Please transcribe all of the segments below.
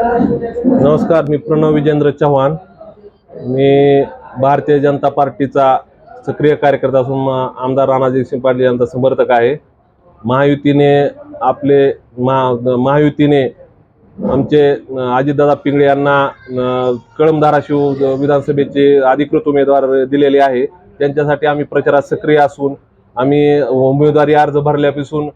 नमस्कार मी प्रणव विजेंद्र चव्हाण. मी भारतीय जनता पार्टीचा सक्रिय कार्यकर्ता असून आमदार राणाजी सिंह पाटील यांचा समर्थक आहे. महायुतीने आपले महा महायुतीने आमचे अजितदादा पिंगळे यांना कळम धाराशिव विधानसभेचे अधिकृत उमेदवार दिलेले आहे. त्यांच्यासाठी आम्ही प्रचारात सक्रिय असून आम्ही उमेदवारी अर्ज भरल्यापासून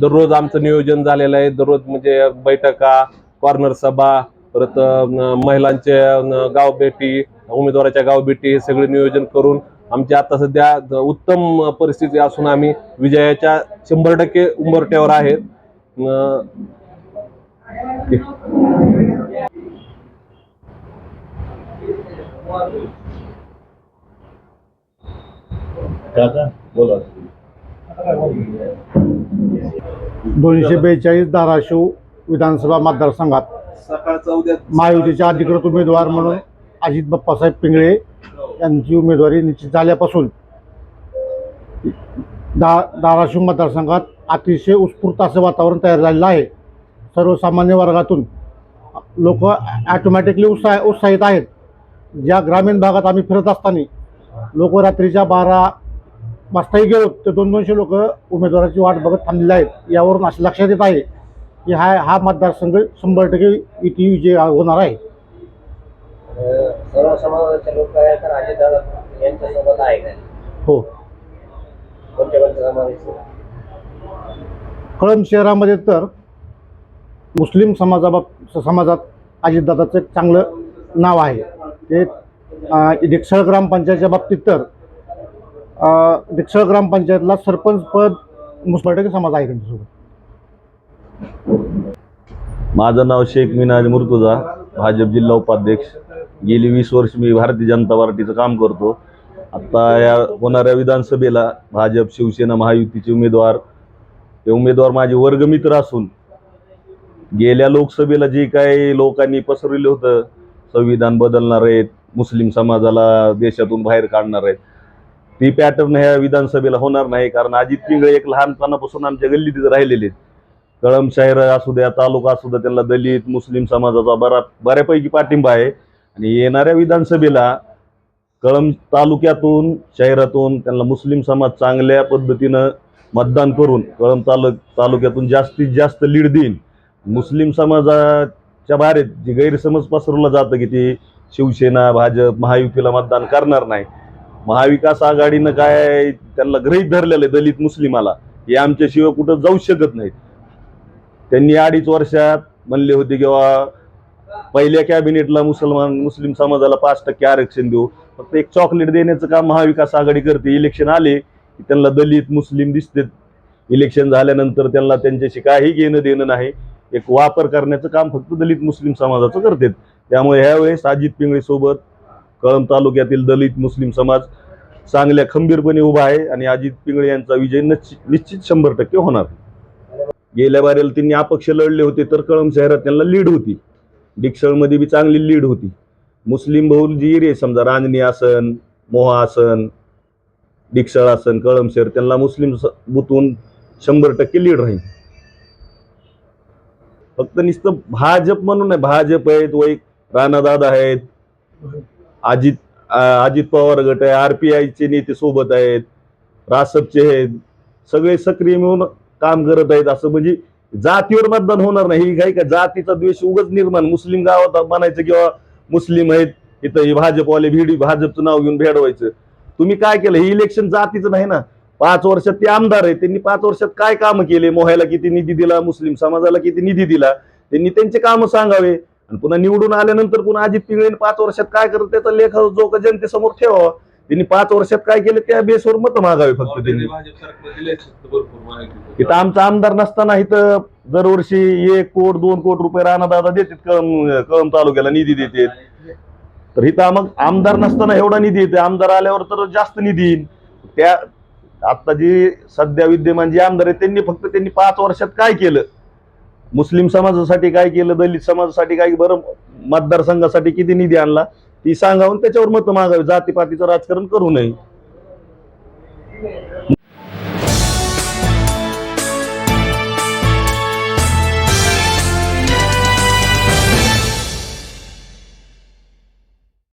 दररोज आमचं नियोजन झालेलं आहे. दररोज म्हणजे बैठका कॉर्नर सभा परत महिलांच्या महिलांचे न- गावभेटी उमेदवाराच्या गावभेटी हे सगळे नियोजन करून आमची आता सध्या उत्तम परिस्थिती असून आम्ही विजयाच्या शंभर टक्के उंबरट्यावर आहेत. दोनशे बेचाळीस धाराशिव विधानसभा मतदारसंघात. महायुतीचे अधिकृत उमेदवार म्हणून अजित बाप्पासाहेब पिंगळे यांची उमेदवारी निश्चित झाल्यापासून दा धाराशिव मतदारसंघात अतिशय उत्स्फूर्त असं वातावरण तयार झालेलं आहे. सर्वसामान्य वर्गातून लोक ॲटोमॅटिकली उत्साह उत्साहित आहेत. ज्या ग्रामीण भागात आम्ही फिरत असताना लोक रात्रीच्या बारा वाजताही गेलो तर दोन दोनशे लोक उमेदवाराची वाट बघत थांबलेले आहेत. यावरून असं लक्षात येत आहे की हा हा मतदारसंघ शंभर टक्के युती विजय होणार आहे. सर्व समाजाचे लोक आहे तर अजितदादा यांच्या सोबत आहे का? हो. कोणत्या कोणत्या समावेश कळंब शहरामध्ये तर मुस्लिम समाजाबाब समाजात अजितदादाचं एक चांगलं नाव आहे. ते अं, डिकसळ ग्रामपंचायतच्या बाबतीत तर अं, डिकसळ ग्रामपंचायतला सरपंच पद मुस्लिम समाज आहे त्यांच्यासोबत. माझं नाव शेख मिनाज मुर्तुजा भाजप जिल्हा उपाध्यक्ष. गेली वीस वर्ष मी भारतीय जनता पार्टीचं काम करतो. आता या होणाऱ्या विधानसभेला भाजप शिवसेना महायुतीचे उमेदवार हे उमेदवार माझे वर्गमित्र असून गेल्या लोकसभेला जे काही लोकांनी पसरवलं होतं संविधान बदलणार आहेत मुस्लिम समाजाला देशातून बाहेर काढणार आहेत ती पॅटर्न ह्या विधानसभेला होणार नाही कारण अजित पिंगळे एक लहानपणापासून आमच्या गल्लीत राहिलेले आहेत. कळम शहर असू द्या तालुका असू द्या त्यांना दलित मुस्लिम समाजाचा बरा बऱ्यापैकी पाठिंबा आहे. आणि येणाऱ्या विधानसभेला कळम तालुक्यातून शहरातून त्यांना मुस्लिम समाज चांगल्या पद्धतीनं मतदान करून कळम तालु तालुक्यातून जास्तीत जास्त लीड देईन. मुस्लिम समाजाच्या बाहेर जे गैरसमज पसरवलं जातं की ते शिवसेना भाजप महायुतीला मतदान करणार नाही. महाविकास आघाडीनं काय त्यांना गृहीत धरलेलं आहे दलित मुस्लिमाला. हे आमच्याशिवाय कुठं जाऊ शकत नाहीत. त्यांनी अडीच वर्षात म्हणले होते किंवा पहिल्या कॅबिनेटला मुसलमान मुस्लिम समाजाला पाच टक्के आरक्षण देऊ. फक्त एक चॉकलेट देण्याचं काम महाविकास आघाडी करते. इलेक्शन आले की त्यांना दलित मुस्लिम दिसतेत. इलेक्शन झाल्यानंतर त्यांना त्यांच्याशी काही घेणं देणं नाही. एक वापर करण्याचं काम फक्त दलित मुस्लिम समाजाचं करतात. त्यामुळे ह्यावेळेस अजित पिंगळे सोबत कळंब तालुक्यातील दलित मुस्लिम समाज चांगल्या खंबीरपणे उभा आहे आणि अजित पिंगळे यांचा विजय निश्चित शंभर टक्के होणार. गेल्या बारेला त्यांनी अपक्ष लढले होते तर कळम शहरात त्यांना लीड होती. डिक्सळमध्ये बी चांगली लीड होती. मुस्लिम बहुल जी एरिया आहे, समजा रांजणी आसन मोहा आसन डिक्सळ आसन कळम शहर त्यांना मुस्लिम बुथून शंभर टक्के लीड राहील. फक्त नुसतं भाजप म्हणून नाही भाजप आहेत वै राणादादा आहेत अजित अजित पवार गट आहे आर पी आयचे नेते सोबत आहेत रासपचे आहेत सगळे सक्रिय मिळून काम करत आहेत असं म्हणजे जातीवर मतदान होणार नाही. ही काही का जातीचा द्वेष उगच निर्माण. मुस्लिम गावात म्हणायचं किंवा मुस्लिम आहेत इथं हे भाजपवाले भिडी भाजपचं नाव घेऊन भेडवायचं. तुम्ही काय केलं? हे इलेक्शन जातीचं नाही ना. पाच वर्षात ते आमदार आहेत. त्यांनी पाच वर्षात काय कामं केले? मोहायला किती निधी दिला? मुस्लिम समाजाला किती निधी दिला? त्यांनी त्यांचे कामं सांगावे. आणि पुन्हा निवडून आल्यानंतर पुन्हा अजित पिंगळेने पाच वर्षात काय करत त्याचा लेख जो का जनतेसमोर ठेवावा. त्यांनी पाच वर्षात काय केलं त्या बेसवर मत मागावे फक्त त्यांनी. इथं आमचा आमदार नसताना इथं दरवर्षी एक कोट दोन कोट रुपये राणादादा देतात कळम कळम तालुक्याला निधी देतात. तर इथं मग आमदार नसताना एवढा निधी येते आमदार आल्यावर तर जास्त निधी येईल त्या आता जी सध्या विद्यमान जे आमदार आहेत त्यांनी फक्त त्यांनी पाच वर्षात काय केलं? मुस्लिम समाजासाठी काय केलं? दलित समाजासाठी काय बरं मतदारसंघासाठी किती निधी आणला? ती सांगावून त्याच्यावर मत मागावी. जातीपातीचं राजकारण करू नये.